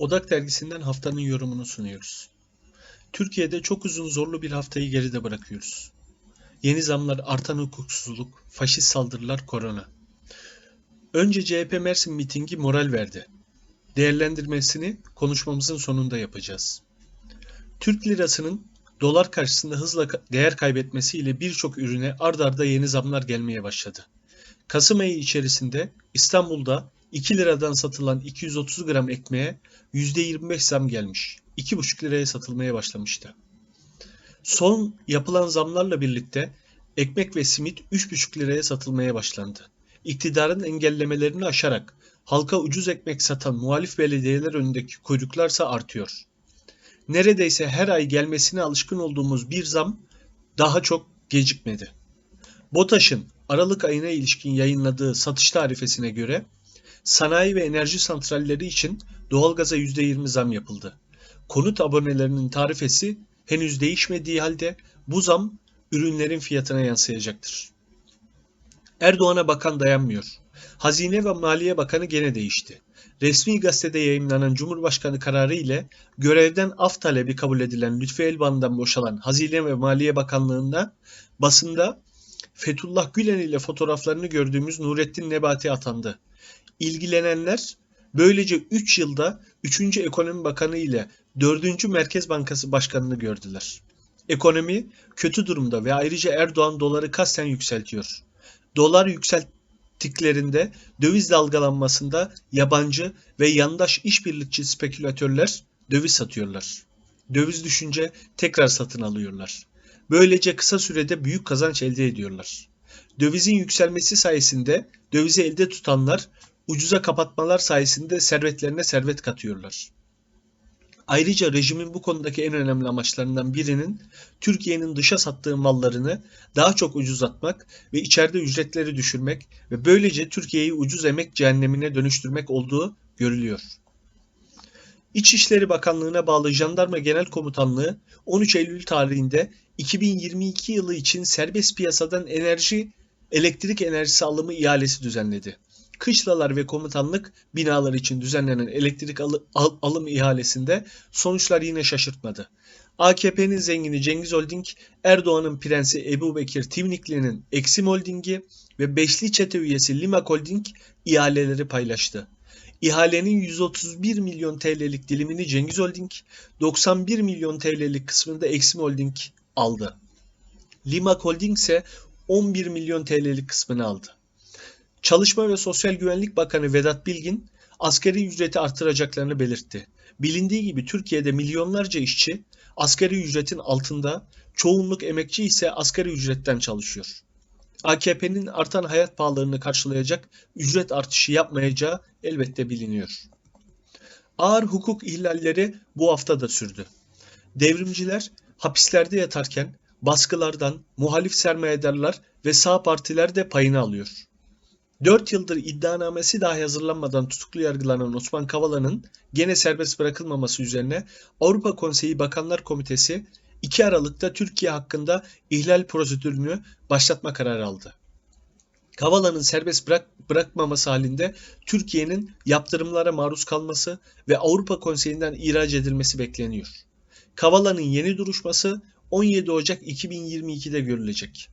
Odak dergisinden haftanın yorumunu sunuyoruz. Türkiye'de çok uzun zorlu bir haftayı geride bırakıyoruz. Yeni zamlar, artan hukuksuzluk, faşist saldırılar, korona. Önce CHP Mersin mitingi moral verdi. Değerlendirmesini konuşmamızın sonunda yapacağız. Türk lirasının dolar karşısında hızla değer kaybetmesiyle birçok ürüne ard arda yeni zamlar gelmeye başladı. Kasım ayı içerisinde İstanbul'da 2 liradan satılan 230 gram ekmeğe %25 zam gelmiş. 2,5 liraya satılmaya başlamıştı. Son yapılan zamlarla birlikte ekmek ve simit 3,5 liraya satılmaya başlandı. İktidarın engellemelerini aşarak halka ucuz ekmek satan muhalif belediyeler önündeki kuyruklarsa artıyor. Neredeyse her ay gelmesine alışkın olduğumuz bir zam daha çok gecikmedi. BOTAŞ'ın Aralık ayına ilişkin yayınladığı satış tarifesine göre sanayi ve enerji santralleri için doğalgaza %20 zam yapıldı. Konut abonelerinin tarifesi henüz değişmediği halde bu zam ürünlerin fiyatına yansıyacaktır. Erdoğan'a bakan dayanmıyor. Hazine ve Maliye Bakanı gene değişti. Resmi gazetede yayımlanan Cumhurbaşkanı kararı ile görevden af talebi kabul edilen Lütfü Elvan'dan boşalan Hazine ve Maliye Bakanlığı'nda basında Fethullah Gülen ile fotoğraflarını gördüğümüz Nurettin Nebati atandı. İlgilenenler böylece 3 yılda 3. Ekonomi Bakanı ile 4. Merkez Bankası Başkanı'nı gördüler. Ekonomi kötü durumda ve ayrıca Erdoğan doları kasten yükseltiyor. Dolar yükselttiklerinde döviz dalgalanmasında yabancı ve yandaş işbirlikçi spekülatörler döviz satıyorlar. Döviz düşünce tekrar satın alıyorlar. Böylece kısa sürede büyük kazanç elde ediyorlar. Dövizin yükselmesi sayesinde dövizi elde tutanlar ucuza kapatmalar sayesinde servetlerine servet katıyorlar. Ayrıca rejimin bu konudaki en önemli amaçlarından birinin Türkiye'nin dışa sattığı mallarını daha çok ucuzlatmak ve içeride ücretleri düşürmek ve böylece Türkiye'yi ucuz emek cehennemine dönüştürmek olduğu görülüyor. İçişleri Bakanlığı'na bağlı Jandarma Genel Komutanlığı 13 Eylül tarihinde 2022 yılı için serbest piyasadan enerji, elektrik enerjisi alımı ihalesi düzenledi. Kışlalar ve komutanlık binaları için düzenlenen elektrik alı- al- alım ihalesinde sonuçlar yine şaşırtmadı. AKP'nin zengini Cengiz Holding, Erdoğan'ın prensi Ebu Bekir Tivnikli'nin Eksim Holding'i ve Beşli Çete üyesi Limak Holding ihaleleri paylaştı. İhalenin 131 milyon TL'lik dilimini Cengiz Holding, 91 milyon TL'lik kısmını da Eksim Holding aldı. Limak Holding ise 11 milyon TL'lik kısmını aldı. Çalışma ve Sosyal Güvenlik Bakanı Vedat Bilgin asgari ücreti artıracaklarını belirtti. Bilindiği gibi Türkiye'de milyonlarca işçi asgari ücretin altında, çoğunluk emekçi ise asgari ücretten çalışıyor. AKP'nin artan hayat pahalılığını karşılayacak ücret artışı yapmayacağı elbette biliniyor. Ağır hukuk ihlalleri bu hafta da sürdü. Devrimciler hapislerde yatarken baskılardan muhalif sermayedarlar ve sağ partiler de payını alıyor. 4 yıldır iddianamesi dahi hazırlanmadan tutuklu yargılanan Osman Kavala'nın gene serbest bırakılmaması üzerine Avrupa Konseyi Bakanlar Komitesi 2 Aralık'ta Türkiye hakkında ihlal prosedürünü başlatma kararı aldı. Kavala'nın serbest bırak, bırakmaması halinde Türkiye'nin yaptırımlara maruz kalması ve Avrupa Konseyi'nden ihraç edilmesi bekleniyor. Kavala'nın yeni duruşması 17 Ocak 2022'de görülecek.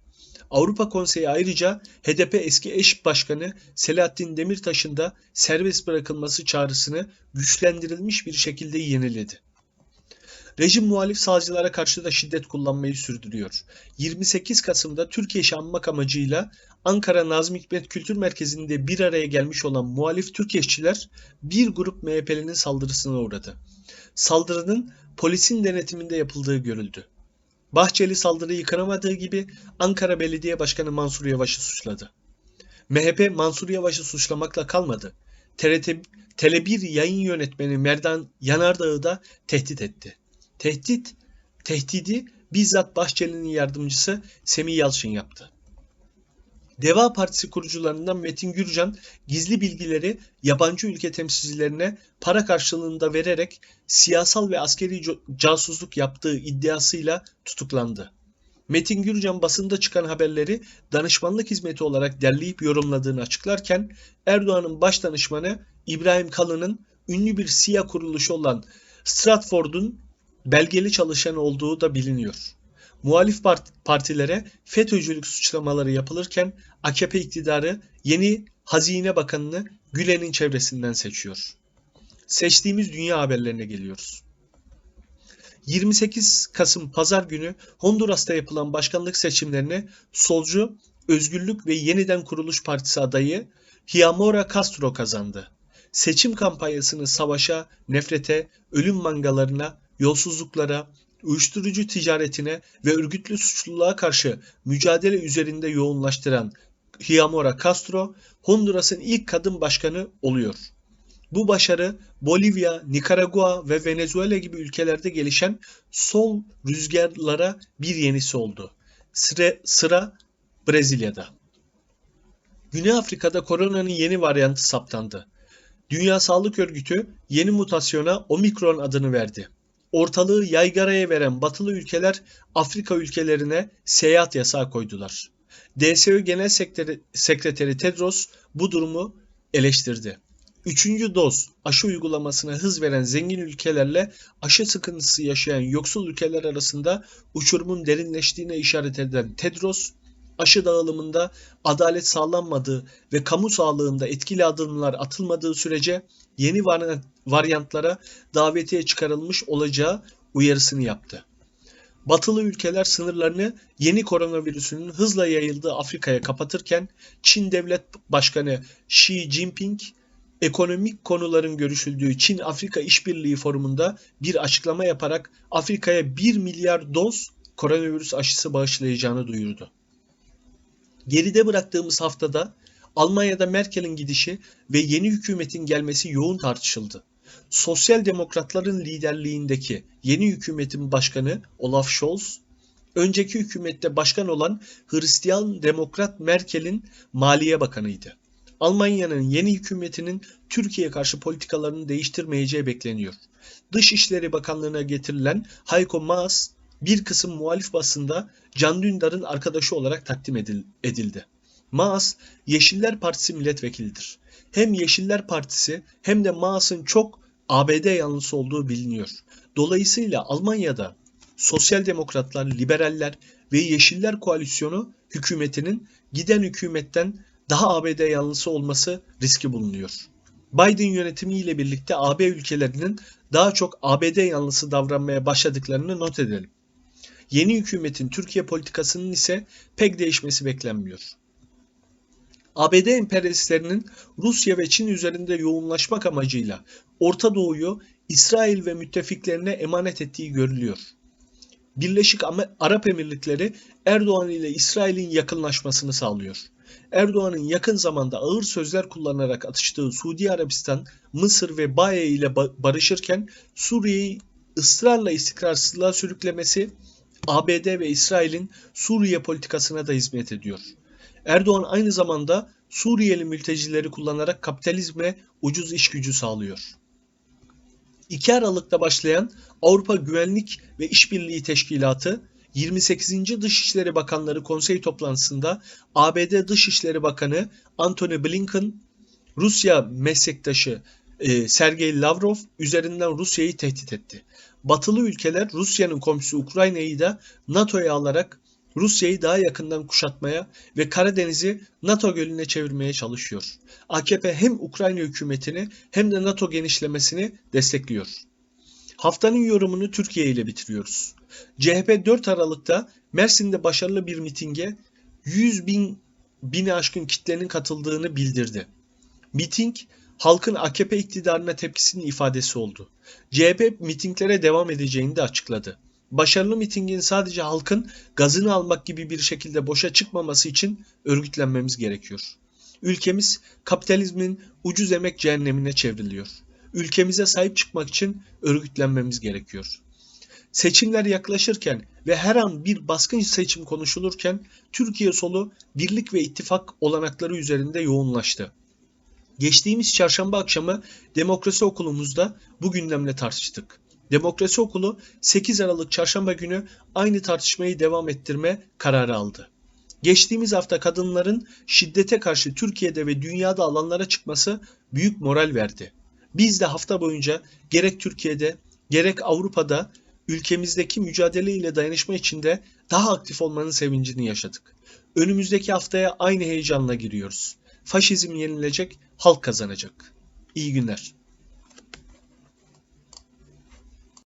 Avrupa Konseyi ayrıca HDP eski eş başkanı Selahattin Demirtaş'ın da serbest bırakılması çağrısını güçlendirilmiş bir şekilde yeniledi. Rejim muhalif savcılara karşı da şiddet kullanmayı sürdürüyor. 28 Kasım'da Türkiye anmak amacıyla Ankara Nazım Hikmet Kültür Merkezi'nde bir araya gelmiş olan muhalif Türkeşçiler bir grup MHP'linin saldırısına uğradı. Saldırının polisin denetiminde yapıldığı görüldü. Bahçeli saldırıyı kıramadığı gibi Ankara Belediye Başkanı Mansur Yavaş'ı suçladı. MHP Mansur Yavaş'ı suçlamakla kalmadı. TRT Tele1 yayın yönetmeni Merdan Yanardağ'ı da tehdit etti. Tehdit, tehdidi bizzat Bahçeli'nin yardımcısı Semih Yalçın yaptı. Deva Partisi kurucularından Metin Gürcan gizli bilgileri yabancı ülke temsilcilerine para karşılığında vererek siyasal ve askeri casusluk yaptığı iddiasıyla tutuklandı. Metin Gürcan basında çıkan haberleri danışmanlık hizmeti olarak derleyip yorumladığını açıklarken Erdoğan'ın baş danışmanı İbrahim Kalın'ın ünlü bir siyah kuruluşu olan Stratford'un belgeli çalışan olduğu da biliniyor. Muhalif partilere FETÖ'cülük suçlamaları yapılırken AKP iktidarı yeni Hazine Bakanını Gülen'in çevresinden seçiyor. Seçtiğimiz dünya haberlerine geliyoruz. 28 Kasım Pazar günü Honduras'ta yapılan başkanlık seçimlerine solcu Özgürlük ve Yeniden Kuruluş Partisi adayı Hiamora Castro kazandı. Seçim kampanyasını savaşa, nefrete, ölüm mangalarına, yolsuzluklara, uyuşturucu ticaretine ve örgütlü suçluluğa karşı mücadele üzerinde yoğunlaştıran Hiamora Castro, Honduras'ın ilk kadın başkanı oluyor. Bu başarı Bolivya, Nikaragua ve Venezuela gibi ülkelerde gelişen sol rüzgarlara bir yenisi oldu. Sıra, sıra Brezilya'da. Güney Afrika'da koronanın yeni varyantı saptandı. Dünya Sağlık Örgütü yeni mutasyona Omikron adını verdi. Ortalığı yaygaraya veren batılı ülkeler Afrika ülkelerine seyahat yasağı koydular. DSÖ Genel Sekreteri Tedros bu durumu eleştirdi. Üçüncü doz aşı uygulamasına hız veren zengin ülkelerle aşı sıkıntısı yaşayan yoksul ülkeler arasında uçurumun derinleştiğine işaret eden Tedros, aşı dağılımında adalet sağlanmadığı ve kamu sağlığında etkili adımlar atılmadığı sürece yeni varyantlara davetiye çıkarılmış olacağı uyarısını yaptı. Batılı ülkeler sınırlarını yeni koronavirüsünün hızla yayıldığı Afrika'ya kapatırken Çin Devlet Başkanı Xi Jinping ekonomik konuların görüşüldüğü Çin-Afrika İşbirliği Forumu'nda bir açıklama yaparak Afrika'ya 1 milyar doz koronavirüs aşısı bağışlayacağını duyurdu. Geride bıraktığımız haftada Almanya'da Merkel'in gidişi ve yeni hükümetin gelmesi yoğun tartışıldı. Sosyal Demokratların liderliğindeki yeni hükümetin başkanı Olaf Scholz, önceki hükümette başkan olan Hristiyan Demokrat Merkel'in Maliye Bakanıydı. Almanya'nın yeni hükümetinin Türkiye karşı politikalarını değiştirmeyeceği bekleniyor. Dışişleri Bakanlığı'na getirilen Heiko Maas bir kısım muhalif basında Can Dündar'ın arkadaşı olarak takdim edildi. Maas, Yeşiller Partisi milletvekilidir. Hem Yeşiller Partisi hem de Maas'ın çok ABD yanlısı olduğu biliniyor. Dolayısıyla Almanya'da Sosyal Demokratlar, Liberaller ve Yeşiller koalisyonu hükümetinin giden hükümetten daha ABD yanlısı olması riski bulunuyor. Biden yönetimiyle birlikte AB ülkelerinin daha çok ABD yanlısı davranmaya başladıklarını not edelim. Yeni hükümetin Türkiye politikasının ise pek değişmesi beklenmiyor. ABD emperyalistlerinin Rusya ve Çin üzerinde yoğunlaşmak amacıyla Orta Doğu'yu İsrail ve müttefiklerine emanet ettiği görülüyor. Birleşik Arap Emirlikleri Erdoğan ile İsrail'in yakınlaşmasını sağlıyor. Erdoğan'ın yakın zamanda ağır sözler kullanarak atıştığı Suudi Arabistan, Mısır ve Baye ile barışırken Suriye'yi ısrarla istikrarsızlığa sürüklemesi ABD ve İsrail'in Suriye politikasına da hizmet ediyor. Erdoğan aynı zamanda Suriyeli mültecileri kullanarak kapitalizme ucuz iş gücü sağlıyor. 2 Aralık'ta başlayan Avrupa Güvenlik ve İşbirliği Teşkilatı 28. Dışişleri Bakanları Konseyi toplantısında ABD Dışişleri Bakanı Antony Blinken, Rusya meslektaşı e, Sergey Lavrov üzerinden Rusya'yı tehdit etti. Batılı ülkeler Rusya'nın komşusu Ukrayna'yı da NATO'ya alarak Rusya'yı daha yakından kuşatmaya ve Karadeniz'i NATO gölüne çevirmeye çalışıyor. AKP hem Ukrayna hükümetini hem de NATO genişlemesini destekliyor. Haftanın yorumunu Türkiye ile bitiriyoruz. CHP 4 Aralık'ta Mersin'de başarılı bir mitinge 100 bin bini aşkın kitlenin katıldığını bildirdi. Miting halkın AKP iktidarına tepkisinin ifadesi oldu. CHP mitinglere devam edeceğini de açıkladı. Başarılı mitingin sadece halkın gazını almak gibi bir şekilde boşa çıkmaması için örgütlenmemiz gerekiyor. Ülkemiz kapitalizmin ucuz emek cehennemine çevriliyor. Ülkemize sahip çıkmak için örgütlenmemiz gerekiyor. Seçimler yaklaşırken ve her an bir baskın seçim konuşulurken Türkiye solu birlik ve ittifak olanakları üzerinde yoğunlaştı. Geçtiğimiz çarşamba akşamı Demokrasi Okulumuzda bu gündemle tartıştık. Demokrasi Okulu 8 Aralık çarşamba günü aynı tartışmayı devam ettirme kararı aldı. Geçtiğimiz hafta kadınların şiddete karşı Türkiye'de ve dünyada alanlara çıkması büyük moral verdi. Biz de hafta boyunca gerek Türkiye'de gerek Avrupa'da ülkemizdeki mücadele ile dayanışma içinde daha aktif olmanın sevincini yaşadık. Önümüzdeki haftaya aynı heyecanla giriyoruz. Faşizm yenilecek, halk kazanacak. İyi günler.